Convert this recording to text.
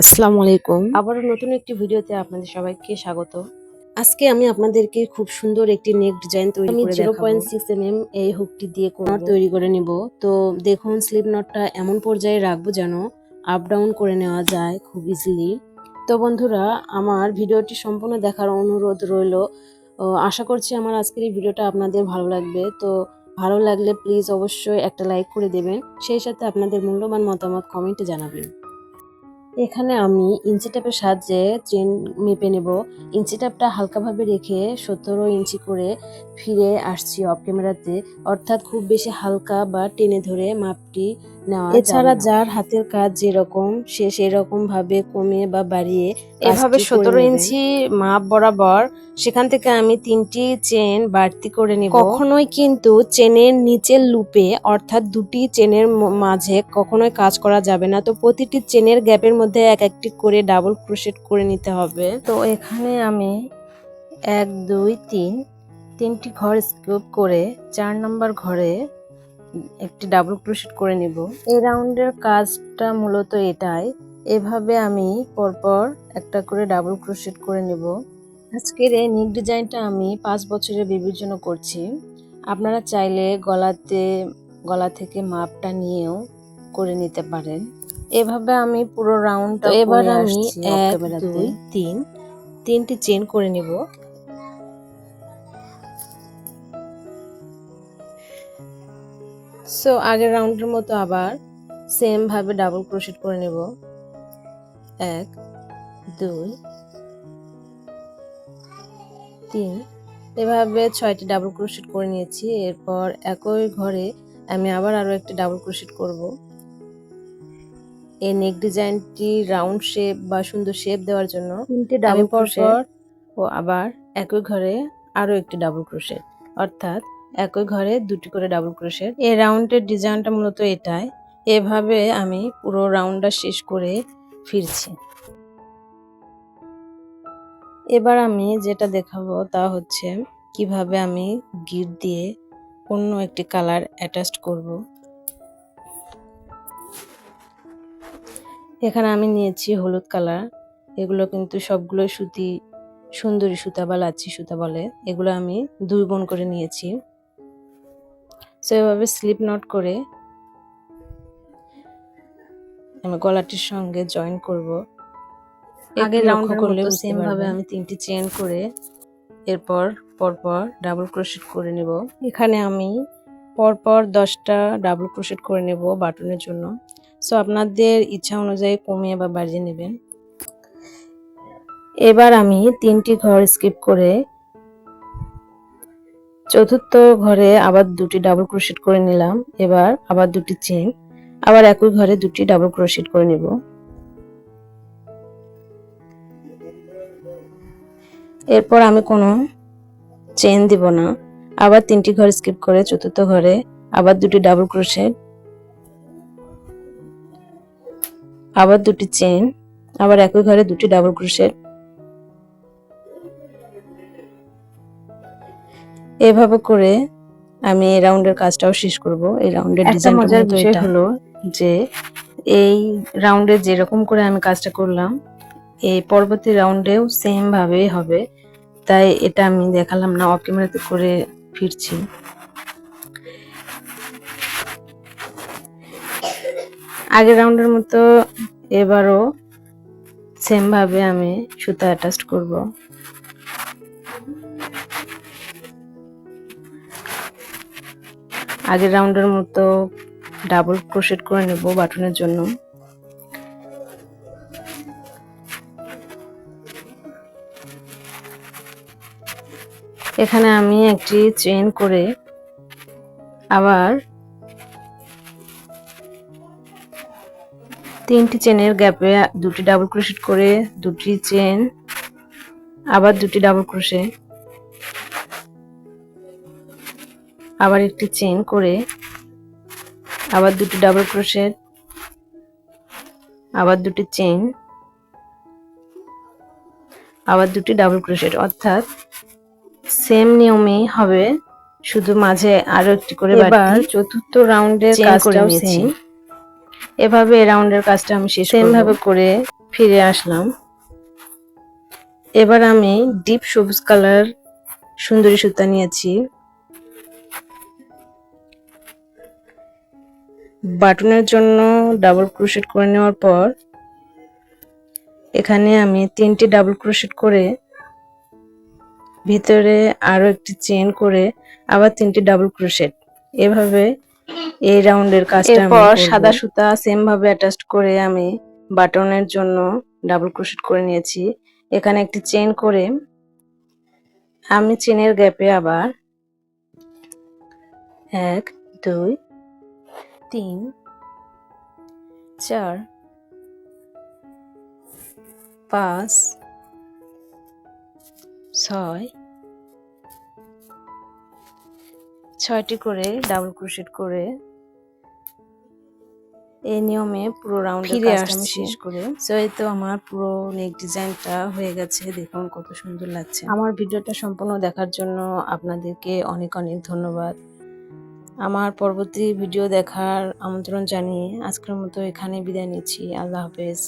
আসসালামু আলাইকুম। আবারও নতুন একটি ভিডিওতে আপনাদের সবাইকে স্বাগত। আজকে আমি আপনাদেরকে খুব সুন্দর একটি নেক ডিজাইন তৈরি করে সিক্স এম এম এই হুকটি দিয়ে নট তৈরি করে নিব। তো দেখুন স্লিপ নটটা এমন পর্যায়ে রাখব যেন আপ ডাউন করে নেওয়া যায় খুব ইজিলি তো বন্ধুরা আমার ভিডিওটি সম্পূর্ণ দেখার অনুরোধ রইল। আশা করছি আমার আজকের এই ভিডিওটা আপনাদের ভালো লাগবে। তো ভালো লাগলে প্লিজ অবশ্যই একটা লাইক করে দেবেন। সেই সাথে আপনাদের মূল্যবান মতামত কমেন্টে জানাবেন। এখানে আমি ইঞ্চি টেপের সাহায্যে চেন মেপে নেব। ইঞ্চি টেপটা হালকাভাবে রেখে সতেরো ইঞ্চি করে ফিরে আসছি অফ ক্যামেরাতে অর্থাৎ খুব বেশি হালকা বা টেনে ধরে মাপটি নেওয়া এছাড়া যার হাতের কাজ যেরকম সে সেরকম ভাবে কমিয়ে বা বাড়িয়ে এভাবে সতেরো ইঞ্চি মাপ বরাবর সেখান থেকে আমি তিনটি চেন বাড়তি করে নিব। কখনোই কিন্তু চেনের নিচের লুপে অর্থাৎ দুটি চেনের মাঝে কখনোই কাজ করা যাবে না। তো প্রতিটি চেনের গ্যাপের মধ্যে এক একটি করে ডাবল ক্রোশেট করে নিতে হবে। তো এখানে আমি এক দুই তিন তিনটি ঘর স্কিপ করে চার নম্বর ঘরে একটি ডাবল ক্রোশেট করে নিব। এই রাউন্ডের কাজটা মূলত এটাই। এভাবে আমি পরপর একটা করে ডাবল ক্রোশেট করে নেব। আজকের এই নিক ডিজাইনটা আমি পাঁচ বছরের বেবির জন্য করছি। আপনারা চাইলে গলাতে গলা থেকে মাপটা নিয়েও করে নিতে পারেন। এভাবে আমি পুরো রাউন্ডটা এবার আমি এক দুই তিন তিনটি চেন করে নিব। সো আগের রাউন্ডের মতো আবার সেম ভাবে ডাবল ক্রোশেট করে নেব। এক দুই তিন। এভাবে ছয়টি ডাবল ক্রোশেট করে নিয়েছি। এরপর একই ঘরে আমি আবার আরও একটি ডাবল ক্রোশেট করব। এই নেক ডিজাইনটি রাউন্ড শেপ বা সুন্দর শেপ দেওয়ার জন্য তিনটে ডাবল পর ক্রোশেট ও আবার একই ঘরে আরও একটি ডাবল ক্রোশেট অর্থাৎ একই ঘরে দুটি করে ডাবল ক্রোশেট এই রাউন্ডের ডিজাইনটা মূলত এটাই। এভাবে আমি পুরো রাউন্ডটা শেষ করে ফিরছি। এবার আমি যেটা দেখাবো তা হচ্ছে কীভাবে আমি গিট দিয়ে অন্য একটি কালার অ্যাটাচ করব। এখানে আমি নিয়েছি হলুদ কালার এগুলো কিন্তু সবগুলো সুতি, সুন্দরী সুতা বা লাচ্ছি সুতা বলে। এগুলো আমি দুই বোন করে নিয়েছি। সো এভাবে স্লিপ নট করে আমি গলাটির সঙ্গে জয়েন করব। আগে লক্ষ্য করলে সেম ভাবে আমি তিনটি চেন করে এরপর পরপর ডাবল ক্রোশেট করে নেব। এখানে আমি পরপর দশটা ডাবল ক্রোশেট করে নেব বাটনের জন্য। সো আপনাদের ইচ্ছা অনুযায়ী কমিয়ে বা বাড়িয়ে নেবেন। এবার আমি তিনটি ঘর স্কিপ করে চতুর্থ ঘরে আবার দুটি ডাবল ক্রোশেট করে নিলাম। এবার আবার দুটি চেন আবার একই ঘরে দুটি ডাবল ক্রোশেট করে নেব। এরপর আমি কোনো চেন দিব না। আবার তিনটি ঘর স্কিপ করে চতুর্থ ঘরে আবার দুটি ডাবল ক্রোশেট আবার দুটি চেন আবার একই ঘরে দুটি ডাবল ক্রোশেট এভাবে করে আমি এই রাউন্ডের কাজটাও শেষ করব। এই রাউন্ডের ডিজাইনটা বিষয় এটা হলো যে এই রাউন্ডে যেরকম করে আমি কাজটা করলাম এই পরবর্তী রাউন্ডেও সেম ভাবে হবে। তাই এটা আমি দেখালাম না অফ ক্যামেরাতে করে ফিরছি। আগের রাউন্ডের মতো এবারও সেম ভাবে আমি সুতা অ্যাটাচ করব। আগের রাউন্ডের মতো ডাবল ক্রোশেট করে নেব বাটনের জন্য। এখানে আমি একটি চেন করে আবার তিনটি চেনের গ্যাপে দুটি ডাবল ক্রোশেট করে দুটি চেন আবার দুটি ডাবল ক্রোশে আবার একটি চেন করে আবার দুটি ডাবল ক্রোশেট আবার দুটি চেন আবার দুটি ডাবল ক্রোশেট অর্থাৎ সেম নিয়মেই হবে শুধু মাঝে আরও একটি করে এবার চতুর্থ রাউন্ডের কাজটাও। সেম এভাবে রাউন্ডের কাজটা আমি শেষ সেম ভাবে করে ফিরে আসলাম। এবার আমি ডিপ সবুজ কালার সুন্দরী সুতা নিয়েছি। বাটনের জন্য ডাবল ক্রোশেট করে নেওয়ার পর এখানে আমি তিনটি ডাবল ক্রোশেট করে ভিতরে আরও একটি চেন করে আবার তিনটি ডাবল ক্রোশেট এভাবে এই রাউন্ডের কাজটা এরপর সাদা সুতা সেম ভাবে অ্যাটাচ করে আমি বাটনের জন্য ডাবল ক্রোশেট করে নিয়েছি। এখানে একটি চেন করে আমি চেনের গ্যাপে আবার এক দুই তিন চার পাঁচ ছয় ছয়টি করে ডাবল ক্রোশেট করে এই নিয়মে পুরো রাউন্ড ফিরে আসছি। শেষ করে। সো এই তো আমার পুরো নেক ডিজাইনটা হয়ে গেছে। দেখুন কত সুন্দর লাগছে। আমার ভিডিওটা সম্পূর্ণ দেখার জন্য আপনাদেরকে অনেক অনেক ধন্যবাদ। আমার পরবর্তী ভিডিও দেখার আমন্ত্রণ জানিয়ে আজকের মতো এখানে বিদায় নিচ্ছি। আল্লাহ হাফেজ।